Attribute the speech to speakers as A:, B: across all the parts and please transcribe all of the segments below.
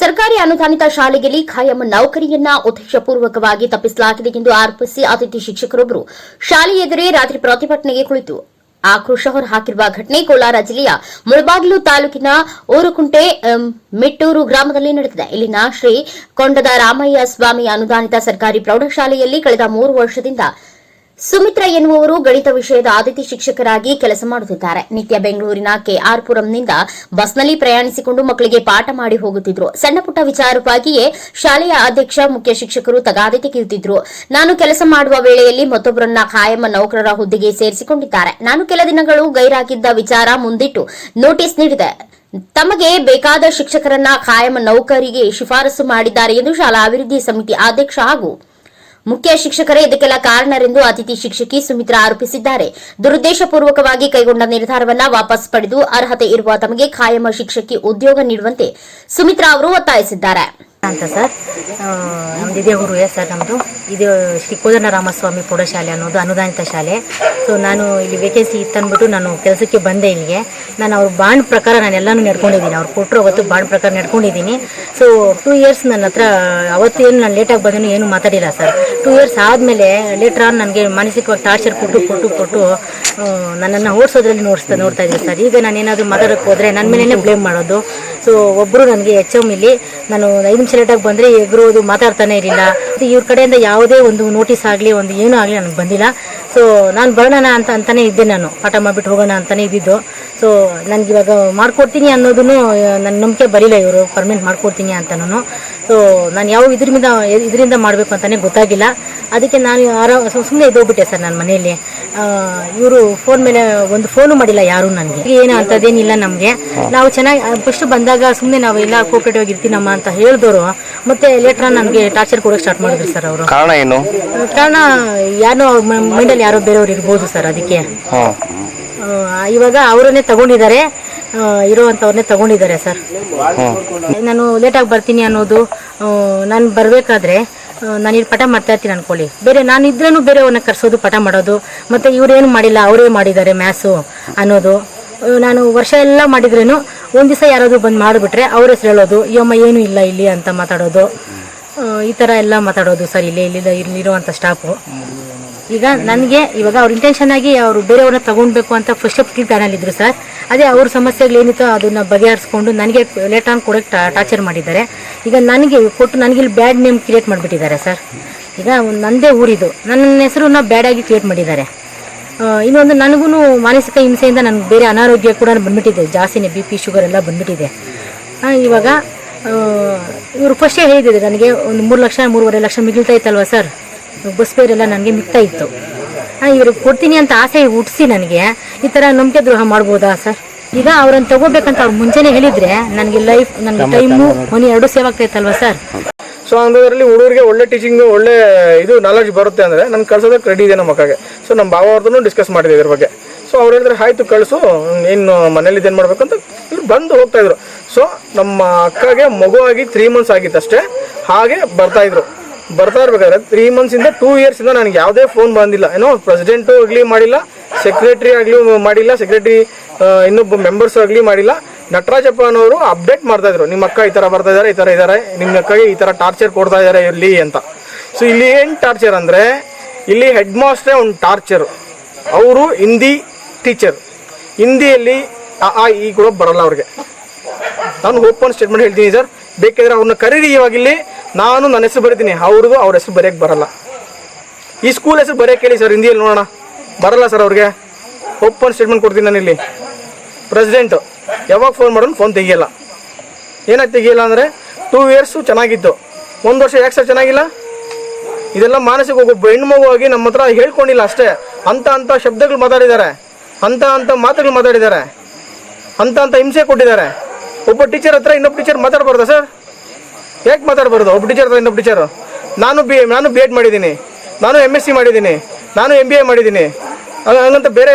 A: ಸರ್ಕಾರಿ ಅನುದಾನಿತ ಶಾಲೆಯಲ್ಲಿ ಖಾಯಂ ನೌಕರಿಯನ್ನ ಉದ್ದೇಶಪೂರ್ವಕವಾಗಿ ತಪ್ಪಿಸಲಾಗಿದೆ ಎಂದು ಆರೋಪಿಸಿ ಅತಿಥಿ ಶಿಕ್ಷಕರೊಬ್ಬರು ಶಾಲೆ ಎದುರೇ ರಾತ್ರಿ ಪ್ರತಿಭಟನೆಗೆ ಕುಳಿತು. ಆಕ್ರೋಶ ಹೊರಹಾಕಿರುವ ಘಟನೆ ಕೋಲಾರ ಜಿಲ್ಲೆಯ ಮುಳಬಾಗಿಲು ತಾಲೂಕಿನ ಊರುಕುಂಟೆ ಮಿಟ್ಟೂರು ಗ್ರಾಮದಲ್ಲಿ ನಡೆದಿದೆ. ಇಲ್ಲಿನ ಶ್ರೀ ಕೊಂಡದ ರಾಮಯ್ಯ ಸ್ವಾಮಿ ಅನುದಾನಿತ ಸರ್ಕಾರಿ ಪ್ರೌಢಶಾಲೆಯಲ್ಲಿ ಕಳೆದ ಮೂರು ವರ್ಷದಿಂದ ಸುಮಿತ್ರಾ ಎನ್ನುವವರು ಗಣಿತ ವಿಷಯದ ಅತಿಥಿ ಶಿಕ್ಷಕರಾಗಿ ಕೆಲಸ ಮಾಡುತ್ತಿದ್ದಾರೆ. ನಿತ್ಯ ಬೆಂಗಳೂರಿನ ಕೆಆರ್ಪುರಂನಿಂದ ಬಸ್ನಲ್ಲಿ ಪ್ರಯಾಣಿಸಿಕೊಂಡು ಮಕ್ಕಳಿಗೆ ಪಾಠ ಮಾಡಿ ಹೋಗುತ್ತಿದ್ರು. ಸಣ್ಣ ಪುಟ್ಟ ವಿಚಾರವಾಗಿಯೇ ಶಾಲೆಯ ಅಧ್ಯಕ್ಷ, ಮುಖ್ಯ ಶಿಕ್ಷಕರು ತಗಾದೆ ತೆಗೆಯುತ್ತಿದ್ರು. ನಾನು ಕೆಲಸ ಮಾಡುವ ವೇಳೆಯಲ್ಲಿ ಮತ್ತೊಬ್ಬರನ್ನ ಖಾಯಂ ನೌಕರರ ಹುದ್ದೆಗೆ ಸೇರಿಸಿಕೊಂಡಿದ್ದಾರೆ. ನಾನು ಕೆಲ ದಿನಗಳು ಗೈರಾಗಿದ್ದ ವಿಚಾರ ಮುಂದಿಟ್ಟು ನೋಟಿಸ್ ನೀಡಿದೆ. ತಮಗೆ ಬೇಕಾದ ಶಿಕ್ಷಕರನ್ನ ಖಾಯಂ ನೌಕರಿಗೆ ಶಿಫಾರಸು ಮಾಡಿದ್ದಾರೆ ಎಂದು ಶಾಲಾ ಅಭಿವೃದ್ಧಿ ಸಮಿತಿ ಅಧ್ಯಕ್ಷ ಹಾಗೂ ಮುಖ್ಯ ಶಿಕ್ಷಕರೇ, ಇದಕ್ಕೆಲ್ಲ ಕಾರಣರೆಂದು ಅತಿಥಿ ಶಿಕ್ಷಕಿ ಸುಮಿತ್ರಾ ಆರೋಪಿಸಿದ್ದಾರೆ. ದುರುದ್ದೇಶಪೂರ್ವಕವಾಗಿ ಕೈಗೊಂಡ ನಿರ್ಧಾರವನ್ನ ವಾಪಸ್ ಪಡೆದು ಅರ್ಹತೆ ಇರುವ ತಮಗೆ ಖಾಯಂ ಶಿಕ್ಷಕಿ ಉದ್ಯೋಗ ನೀಡುವಂತೆ ಸುಮಿತ್ರಾ ಅವರು ಒತ್ತಾಯಿಸಿದ್ದಾರೆ.
B: ಅಂತ ಸರ್. ನಮ್ದು ಇದೇ ಊರು ಸರ್ ನಮ್ಮದು ಇದು ಶ್ರೀ ಕೋದನ ರಾಮಸ್ವಾಮಿ ಪ್ರೌಢಶಾಲೆ ಅನ್ನೋದು ಅನುದಾನಿತ ಶಾಲೆ. ಸೊ ನಾನು ಇಲ್ಲಿ ವೇಕೆನ್ಸಿ ಇತ್ತಂದ್ಬಿಟ್ಟು ನಾನು ಕೆಲಸಕ್ಕೆ ಬಂದೆ ಇಲ್ಲಿಗೆ. ನಾನು ಅವ್ರ ಬಾಂಡ್ ಪ್ರಕಾರ ನಾನು ಎಲ್ಲನೂ ನಡ್ಕೊಂಡಿದ್ದೀನಿ. ಅವ್ರು ಕೊಟ್ಟರು ಅವತ್ತು ಬಾಂಡ್ ಪ್ರಕಾರ ನಡ್ಕೊಂಡಿದ್ದೀನಿ. ಸೊ ಟೂ ಇಯರ್ಸ್ ನನ್ನ ಹತ್ರ, ಅವತ್ತು ಏನು ನಾನು ಲೇಟಾಗಿ ಬಂದೇನು ಏನು ಮಾತಾಡಿಲ್ಲ ಸರ್. ಟೂ ಇಯರ್ಸ್ ಆದಮೇಲೆ ಲೇಟರ್ ಆನ್ ನನಗೆ ಮಾನಸಿಕವಾಗಿ ಟಾರ್ಚರ್ ಕೊಟ್ಟು ಕೊಟ್ಟು ಕೊಟ್ಟು ನನ್ನನ್ನು ಓಡಿಸೋದ್ರಲ್ಲಿ ನೋಡಿಸ್ತಾ, ನೋಡ್ತಾ ಇದ್ದೀನಿ ಸರ್. ಈಗ ನಾನು ಏನಾದರೂ ಮಾತಾಡೋಕ್ಕೆ ಹೋದರೆ ನನ್ನ ಮೇಲೇ ಬ್ಲೇಮ್ ಮಾಡೋದು. ಸೊ ಒಬ್ಬರು ನನಗೆ ಎಚ್ ಎಂ ಇಲ್ಲಿ. ನಾನು ಐದು ನಿಮಿಷ ಲೇಟಾಗಿ ಬಂದರೆ ಎಗ್ರೋದು ಮಾತಾಡ್ತಾನೆ ಇರಲಿಲ್ಲ. ಇವ್ರ ಕಡೆಯಿಂದ ಯಾವುದೇ ಒಂದು ನೋಟಿಸ್ ಆಗಲಿ, ಒಂದು ಏನೂ ಆಗಲಿ ನನಗೆ ಬಂದಿಲ್ಲ. ಸೊ ನಾನು ಬರೋಣ ಅಂತ ಅಂತಲೇ ಇದ್ದೆ ನಾನು. ಪಾಠ ಮಾಡಿಬಿಟ್ಟು ಹೋಗೋಣ ಅಂತಲೇ ಇದ್ದಿದ್ದು. ಸೊ ನನಗೆ ಇವಾಗ ಮಾಡ್ಕೊಡ್ತೀನಿ ಅನ್ನೋದನ್ನು ನನ್ನ ನಂಬಿಕೆ ಬರಲಿಲ್ಲ ಇವರು. ಪರ್ಮನೆಂಟ್ ಮಾಡ್ಕೊಡ್ತೀನಿ ಅಂತನೂ ಸೊ ನಾನು ಯಾವ ಇದರಿಂದ ಇದರಿಂದ ಮಾಡಬೇಕು ಅಂತಲೇ ಗೊತ್ತಾಗಿಲ್ಲ. ಅದಕ್ಕೆ ನಾನು ಆರಾಮ ಸುಮ್ಮನೆ ಇದ್ದೋಗ್ಬಿಟ್ಟೆ ಸರ್ ನನ್ನ ಮನೆಯಲ್ಲಿ. ಇವರು ಫೋನ್ ಮೇಲೆ ಒಂದು ಫೋನು ಮಾಡಿಲ್ಲ ಯಾರು ನನಗೆ. ಏನು ಅಂತದೇನಿಲ್ಲ ನಮಗೆ. ನಾವು ಚೆನ್ನಾಗಿ ಫಸ್ಟ್ ಬಂದಾಗ ಸುಮ್ಮನೆ ನಾವು ಎಲ್ಲ ಕೋಪರೇಟಿವ್ ಆಗಿ ಇರ್ತೀನಮ್ಮ ಅಂತ ಹೇಳಿದವರು ಮತ್ತೆ ಲೇಟ್ರ ನನಗೆ ಟಾರ್ಚರ್ ಕೊಡೋಕೆ ಸ್ಟಾರ್ಟ್ ಮಾಡಿದ್ರು ಸರ್ ಅವರು.
C: ಕಾರಣ ಏನು?
B: ಕಾರಣ ಯಾರೋ ಮೈಂಡಲ್ಲಿ ಯಾರೋ ಬೇರೆಯವ್ರು ಇರ್ಬೋದು ಸರ್ ಅದಕ್ಕೆ. ಇವಾಗ ಅವರನ್ನೇ ತಗೊಂಡಿದ್ದಾರೆ. ಇರೋವಂಥವ್ರನ್ನೇ ತಗೊಂಡಿದ್ದಾರೆ ಸರ್ ನಾನು ಲೇಟಾಗಿ ಬರ್ತೀನಿ ಅನ್ನೋದು ನಾನು ಬರಬೇಕಾದ್ರೆ ನಾನು ಇಲ್ಲಿ ಪಠ ಮಾಡ್ತಾ ಇರ್ತೀನಿ ಅನ್ಕೊಳ್ಳಿ. ಬೇರೆ ನಾನು ಇದ್ರೂ ಬೇರೆಯವ್ರನ್ನ ಕರ್ಸೋದು ಪಠ ಮಾಡೋದು. ಮತ್ತು ಇವರೇನು ಮಾಡಿಲ್ಲ, ಅವರೇ ಮಾಡಿದ್ದಾರೆ ಮ್ಯಾಥ್ಸು ಅನ್ನೋದು. ನಾನು ವರ್ಷ ಎಲ್ಲ ಮಾಡಿದ್ರೇನು ಒಂದು ದಿವಸ ಯಾರಾದರೂ ಬಂದು ಮಾಡಿಬಿಟ್ರೆ ಅವ್ರ ಹೆಸರು ಹೇಳೋದು ಯಮ್ಮ ಏನೂ ಇಲ್ಲ ಇಲ್ಲಿ ಅಂತ ಮಾತಾಡೋದು. ಈ ಥರ ಎಲ್ಲ ಮಾತಾಡೋದು ಸರ್ ಇಲ್ಲಿ ಇಲ್ಲಿ ಇಲ್ಲಿರುವಂಥ ಸ್ಟಾಫು ಈಗ ನನಗೆ ಇವಾಗ ಅವ್ರ ಇಂಟೆನ್ಷನ್ ಆಗಿ ಅವರು ಬೇರೆಯವ್ರನ್ನ ತಗೊಳ್ಬೇಕು ಅಂತ ಫಸ್ಟ್ ಪ್ಲಾನಲ್ಲಿ ಇದ್ರು ಸರ್. ಅದೇ ಅವ್ರ ಸಮಸ್ಯೆಗಳು ಅದನ್ನು ಅದನ್ನ ಬಗೆಹರಿಸ್ಕೊಂಡು ನನಗೆ ಲೇಟ್ ಆನ್ ಕೊಡೋಕ್ಕೆ ಟಾರ್ಚರ್ ಮಾಡಿದ್ದಾರೆ. ಈಗ ನನಗೆ ಕೊಟ್ಟು ನನಗೆ ಇಲ್ಲಿ ಬ್ಯಾಡ್ ನೇಮ್ ಕ್ರಿಯೇಟ್ ಮಾಡಿಬಿಟ್ಟಿದ್ದಾರೆ ಸರ್ ಈಗ ಒಂದು ಊರಿದು. ನನ್ನ ಹೆಸರನ್ನ ಬ್ಯಾಡಾಗಿ ಕ್ರಿಯೇಟ್ ಮಾಡಿದ್ದಾರೆ. ಇನ್ನೊಂದು ನನಗೂ ಮಾನಸಿಕ ಹಿಂಸೆಯಿಂದ ನನಗೆ ಬೇರೆ ಅನಾರೋಗ್ಯ ಕೂಡ ಬಂದ್ಬಿಟ್ಟಿದೆ. ಜಾಸ್ತಿನೇ ಬಿ ಪಿ ಶುಗರ್ ಎಲ್ಲ ಬಂದ್ಬಿಟ್ಟಿದೆ. ಇವಾಗ ಇವರು ಫಸ್ಟೇ ಹೇಳಿದ್ದಿದೆ ನನಗೆ ಒಂದು ಮೂರು ಲಕ್ಷ, ಮೂರುವರೆ ಲಕ್ಷ ಮಿಗಿಲ್ತಾ ಇತ್ತಲ್ವ ಸರ್ ಬಸ್ ಬೇರೆಲ್ಲ ನನಗೆ ಮಿಗ್ತಾ ಇತ್ತು. ಇವ್ರಿಗೆ ಕೊಡ್ತೀನಿ ಅಂತ ಆಸೆ ಹುಟ್ಟಿಸಿ ನನಗೆ ಈ ಥರ ನಂಬಿಕೆ ದ್ರೋಹ ಮಾಡ್ಬೋದಾ ಸರ್ ಈಗ ಅವ್ರನ್ನ ತಗೋಬೇಕಂತ ಅವ್ರು ಮುಂಚೆನೆ ಹೇಳಿದ್ರೆ ನನಗೆ ಲೈಫ್ ನನಗೆ ಟೈಮು ಮನಿ ಎರಡು ಸೇವ್ ಆಗ್ತೈತಲ್ವಾ ಸರ್
D: ಸೊ ಅಂಥದ್ರಲ್ಲಿ ಹುಡುಗರಿಗೆ ಒಳ್ಳೆ ಟೀಚಿಂಗ್ ಒಳ್ಳೆ ಇದು ನಾಲೆಜ್ ಬರುತ್ತೆ ಅಂದರೆ ನನ್ಗೆ ಕಳ್ಸೋದಕ್ಕೆ ರೆಡಿ ಇದೆ ನಮ್ಮ ಮಕ್ಕಳಿಗೆ ಸೊ ನಮ್ಮ ಭಾವ ಅವ್ರದ್ದು ಡಿಸ್ಕಸ್ ಮಾಡಿದೆ ಇದ್ರ ಬಗ್ಗೆ. ಸೊ ಅವ್ರು ಹೇಳಿದ್ರೆ ಆಯ್ತು ಕಳಿಸು. ಇನ್ನು ಮನೇಲಿ ಏನು ಮಾಡ್ಬೇಕು ಅಂತ ಇಲ್ಲಿ ಬಂದು ಹೋಗ್ತಾ ಇದ್ರು. ಸೊ ನಮ್ಮ ಅಕ್ಕಗೆ ಮಗುವಾಗಿ ತ್ರೀ ಮಂತ್ಸ್ ಆಗಿತ್ತಷ್ಟೇ. ಹಾಗೆ ಬರ್ತಾ ಇದ್ರು. ಬರ್ತಾ ಇರ್ಬೇಕಾದ್ರೆ ತ್ರೀ ಮಂತ್ಸಿಂದ ಟೂ ಇಯರ್ಸಿಂದ ನನಗೆ ಯಾವುದೇ ಫೋನ್ ಬಂದಿಲ್ಲ. ಏನೋ ಪ್ರೆಸಿಡೆಂಟು ಆಗಲಿ ಮಾಡಿಲ್ಲ ಸೆಕ್ರೆಟ್ರಿ ಆಗಲಿ ಮಾಡಿಲ್ಲ ಸೆಕ್ರೆಟರಿ ಇನ್ನೊಬ್ಬ ಮೆಂಬರ್ಸ್ ಆಗಲಿ ಮಾಡಿಲ್ಲ. ನಟರಾಜಪ್ಪನವರು ಅಪ್ಡೇಟ್ ಮಾಡ್ತಾ ಇದ್ರು. ನಿಮ್ಮ ಅಕ್ಕ ಈ ಥರ ಬರ್ತಾ ಇದ್ದಾರೆ ಈ ಥರ ಇದ್ದಾರೆ ನಿಮ್ಮ ಅಕ್ಕಗೆ ಈ ಥರ ಟಾರ್ಚರ್ ಕೊಡ್ತಾ ಇದ್ದಾರೆ ಇಲ್ಲಿ ಅಂತ. ಸೊ ಇಲ್ಲಿ ಏನು ಟಾರ್ಚರ್ ಅಂದರೆ, ಇಲ್ಲಿ ಹೆಡ್ ಮಾಸ್ಟ್ರೇ ಒಂದು ಟಾರ್ಚರ್ ಅವರು ಹಿಂದಿ ಟೀಚರ್ ಹಿಂದಿಯಲ್ಲಿ, ಆ ಆ, ಈ ಕೂಡ ಬರಲ್ಲ ಅವ್ರಿಗೆ. ನಾನು ಓಪನ್ ಸ್ಟೇಟ್ಮೆಂಟ್ ಹೇಳ್ತೀನಿ ಸರ್ ಬೇಕಿದ್ರೆ ಅವ್ರನ್ನ ಕರೀರಿ ಇವಾಗ ಇಲ್ಲಿ. ನಾನು ನನ್ನ ಹೆಸರು ಬರೀತೀನಿ. ಅವ್ರಿಗೂ ಅವ್ರ ಹೆಸರು ಬರೆಯಕ್ಕೆ ಬರಲ್ಲ. ಈ ಸ್ಕೂಲ್ ಹೆಸರು ಬರೆಯಕ್ಕೆ ಹೇಳಿ ಸರ್ ಹಿಂದಿಯಲ್ಲಿ ನೋಡೋಣ. ಬರಲ್ಲ ಸರ್ ಅವ್ರಿಗೆ. ಓಪನ್ ಸ್ಟೇಟ್ಮೆಂಟ್ ಕೊಡ್ತೀನಿ ನಾನು ಇಲ್ಲಿ. ಪ್ರೆಸಿಡೆಂಟು ಯಾವಾಗ ಫೋನ್ ಮಾಡೋನು ಫೋನ್ ತೆಗಿಯಲ್ಲ. ಏನಕ್ಕೆ ತೆಗಿಯಲ್ಲ ಅಂದರೆ ಟೂ ಇಯರ್ಸು ಚೆನ್ನಾಗಿತ್ತು. ಒಂದು ವರ್ಷ ಯಾಕೆ ಸರ್ ಚೆನ್ನಾಗಿಲ್ಲ? ಇದೆಲ್ಲ ಮಾನಸಿಕ ಒಬ್ಬ ಹೆಣ್ಣು ಆಗಿ ನಮ್ಮ ಹತ್ರ ಹೇಳ್ಕೊಂಡಿಲ್ಲ ಅಷ್ಟೇ. ಅಂತ ಅಂತ ಶಬ್ದಗಳು ಮಾತಾಡಿದ್ದಾರೆ. ಅಂತ ಅಂತ ಮಾತುಗಳು ಮಾತಾಡಿದ್ದಾರೆ. ಅಂತ ಅಂತ ಹಿಂಸೆ ಕೊಟ್ಟಿದ್ದಾರೆ. ಒಬ್ಬ ಟೀಚರ್ ಹತ್ರ ಇನ್ನೊಬ್ಬ ಟೀಚರ್ ಮಾತಾಡ್ಬಾರ್ದಾ ಸರ್ ಯಾಕೆ ಮಾತಾಡಬಾರ್ದು? ಒಬ್ಬ ಟೀಚರ್ ಹತ್ರ ಇನ್ನೊಬ್ಬ ಟೀಚರು ನಾನು ಬಿ ನಾನು ಬಿ ಎಡ್ ಮಾಡಿದ್ದೀನಿ. ನಾನು ಎಂ ಎಸ್ ಸಿ ಮಾಡಿದ್ದೀನಿ. ನಾನು ಎಂ ಬಿ ಎ ಮಾಡಿದ್ದೀನಿ. ಹಂಗಂತ ಬೇರೆ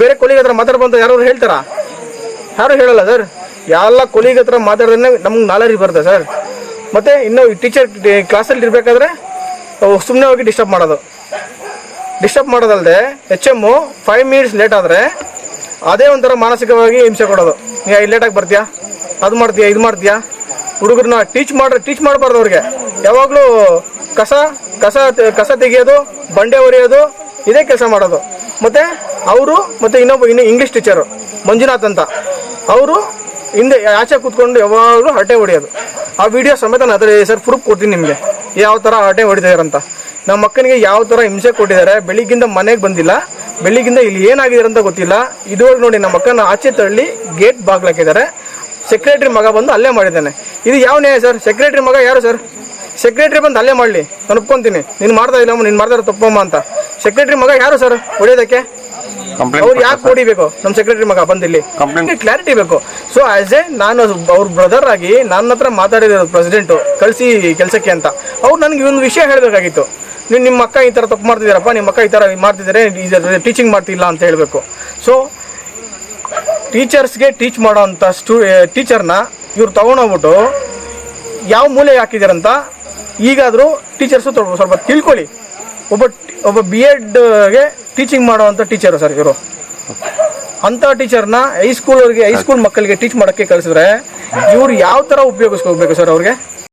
D: ಬೇರೆ ಕೊಲಿಗ ಹತ್ರ ಮಾತಾಡ್ಬಂತ ಯಾರು ಹೇಳ್ತಾರಾ? ಯಾರು ಹೇಳಲ್ಲ, ಸರ್? ಎಲ್ಲ ಕೊಲಿಗ ಹತ್ರ ಮಾತಾಡಿದ್ರೆ ನಮ್ಗೆ ನಾಲೆಜ್ ಬರುತ್ತೆ, ಸರ್. ಮತ್ತು ಇನ್ನು ಟೀಚರ್ ಕ್ಲಾಸಲ್ಲಿ ಇರಬೇಕಾದ್ರೆ ಸುಮ್ಮನೆ ಹೋಗಿ ಡಿಸ್ಟರ್ಬ್ ಮಾಡೋದು. Disturb ಮಾಡೋದಲ್ಲದೆ H M five minutes late ಆದರೆ, ಅದೇ ಒಂಥರ ಮಾನಸಿಕವಾಗಿ ಹಿಂಸೆ ಕೊಡೋದು. ನೀ ಲೇಟಾಗಿ ಬರ್ತೀಯಾ? ಅದು ಮಾಡ್ತೀಯಾ, ಇದು ಮಾಡ್ತೀಯಾ? ಹುಡುಗರನ್ನ ಟೀಚ್ ಮಾಡ್ರೆ ಟೀಚ್ ಮಾಡಬಾರ್ದು ಅವ್ರಿಗೆ. ಯಾವಾಗಲೂ ಕಸ ಕಸ ಕಸ ತೆಗೆಯೋದು, ಬಂಡೆ ಹೊರೆಯೋದು ಇದೇ ಕೆಲಸ ಮಾಡೋದು. ಮತ್ತೆ ಅವರು ಮತ್ತೆ ಇನ್ನೊಬ್ಬ ಇನ್ನು ಇಂಗ್ಲೀಷ್ ಟೀಚರು ಮಂಜುನಾಥ್ ಅಂತ. ಅವರು ಹಿಂದೆ ಆಚೆ ಕೂತ್ಕೊಂಡು ಯಾವಾಗಲೂ ಹರಟೆ ಹೊಡೆಯೋದು. ಆ ವಿಡಿಯೋ ಸಮೇತ ನಾನು ಅದರ ಸರ್ ಪ್ರೂಫ್ ಕೊಡ್ತೀನಿ ನಿಮಗೆ. ಯಾವ ಥರ ಹರಟೆ ಹೊಡಿತಾಯಿದ್ದಾರೆ ಅಂತ ನಮ್ಮ ಮಕ್ಕನಿಗೆ ಯಾವ ಥರ ಹಿಂಸೆ ಕೊಟ್ಟಿದ್ದಾರೆ, ಬೆಳಿಗ್ಗಿಂದ ಮನೆಗೆ ಬಂದಿಲ್ಲ. ಬೆಳಿಗ್ಗಿಂದ ಇಲ್ಲಿ ಏನಾಗಿದೆ ಅಂತ ಗೊತ್ತಿಲ್ಲ. ಇದುವರೆಗೆ ನೋಡಿ ನಮ್ಮ ಮಕ್ಕನ ಆಚೆ ತಳ್ಳಿ ಗೇಟ್ ಬಾಗ್ಲಾಕಿದ್ದಾರೆ ಸೆಕ್ರೆಟ್ರಿ ಮಗ ಬಂದು ಅಲ್ಲೇ ಮಾಡಿದ್ದಾನೆ. ಇದು ಯಾವ ನ್ಯಾಯ ಸರ್? ಸೆಕ್ರೆಟ್ರಿ ಮಗ ಯಾರು ಸರ್? ಸೆಕ್ರೆಟರಿ ಬಂದು ಅಲ್ಲೇ ಮಾಡಲಿ. ನಾನು ಒಪ್ಕೊಂತೀನಿ. ನೀನು ಮಾಡ್ತಾ ಇಲ್ಲಮ್ಮ ನೀನು ಮಾಡ್ತಾರೆ ತಪ್ಪಮ್ಮ ಅಂತ. ಸೆಕ್ರೆಟರಿ ಮಗ ಯಾರು ಸರ್ ಹೊಡೆಯೋದಕ್ಕೆ ಅವ್ರು ಯಾಕೆ ಹೊಡಿಬೇಕು ನಮ್ಮ ಸೆಕ್ರೆಟರಿ ಮಗ ಬಂದಿಲ್ಲಿ
C: ಕಂಪ್ಲೇಂಟ್
D: ಕ್ಲಾರಿಟಿ ಬೇಕು. ಸೊ ಆಸ್ ಎ ನಾನು ಅವ್ರ ಬ್ರದರ್ ಆಗಿ ನನ್ನ ಹತ್ರ ಮಾತಾಡಿದ್ರು ಪ್ರೆಸಿಡೆಂಟು ಕಳಿಸಿ ಕೆಲಸಕ್ಕೆ ಅಂತ. ಅವ್ರು ನನಗೆ ಒಂದು ವಿಷಯ ಹೇಳಬೇಕಾಗಿತ್ತು. ನೀವು ನಿಮ್ಮ ಅಕ್ಕ ಈ ಥರ ತಪ್ಪು ಮಾಡ್ತಿದ್ದೀರಪ್ಪ ನಿಮ್ಮ ಅಕ್ಕ ಈ ಥರ ಮಾಡ್ತಿದ್ದಾರೆ ಟೀಚಿಂಗ್ ಮಾಡ್ತಿಲ್ಲ ಅಂತ ಹೇಳಬೇಕು. ಸೊ ಟೀಚರ್ಸ್ಗೆ ಟೀಚ್ ಮಾಡೋ ಅಂಥ ಸ್ಟೂ ಟೀಚರ್ನ ಇವ್ರು ತೊಗೊಂಡೋಗ್ಬಿಟ್ಟು ಯಾವ ಮೂಲೆ ಹಾಕಿದಾರಂತ ಈಗಾದರೂ ಟೀಚರ್ಸು ಸ್ವಲ್ಪ ತಿಳ್ಕೊಳ್ಳಿ. ಒಬ್ಬ ಒಬ್ಬ ಬಿ ಎಡ್ಗೆ ಟೀಚಿಂಗ್ ಮಾಡೋವಂಥ ಟೀಚರು ಸರ್ ಇವರು. ಅಂಥ ಟೀಚರ್ನ ಹೈಸ್ಕೂಲ್ ಅವ್ರಿಗೆ ಹೈಸ್ಕೂಲ್ ಮಕ್ಕಳಿಗೆ ಟೀಚ್ ಮಾಡೋಕ್ಕೆ ಕಳಿಸಿದ್ರೆ ಇವ್ರು ಯಾವ ಥರ ಉಪಯೋಗಿಸ್ಕೋಬೇಕು ಸರ್ ಅವ್ರಿಗೆ?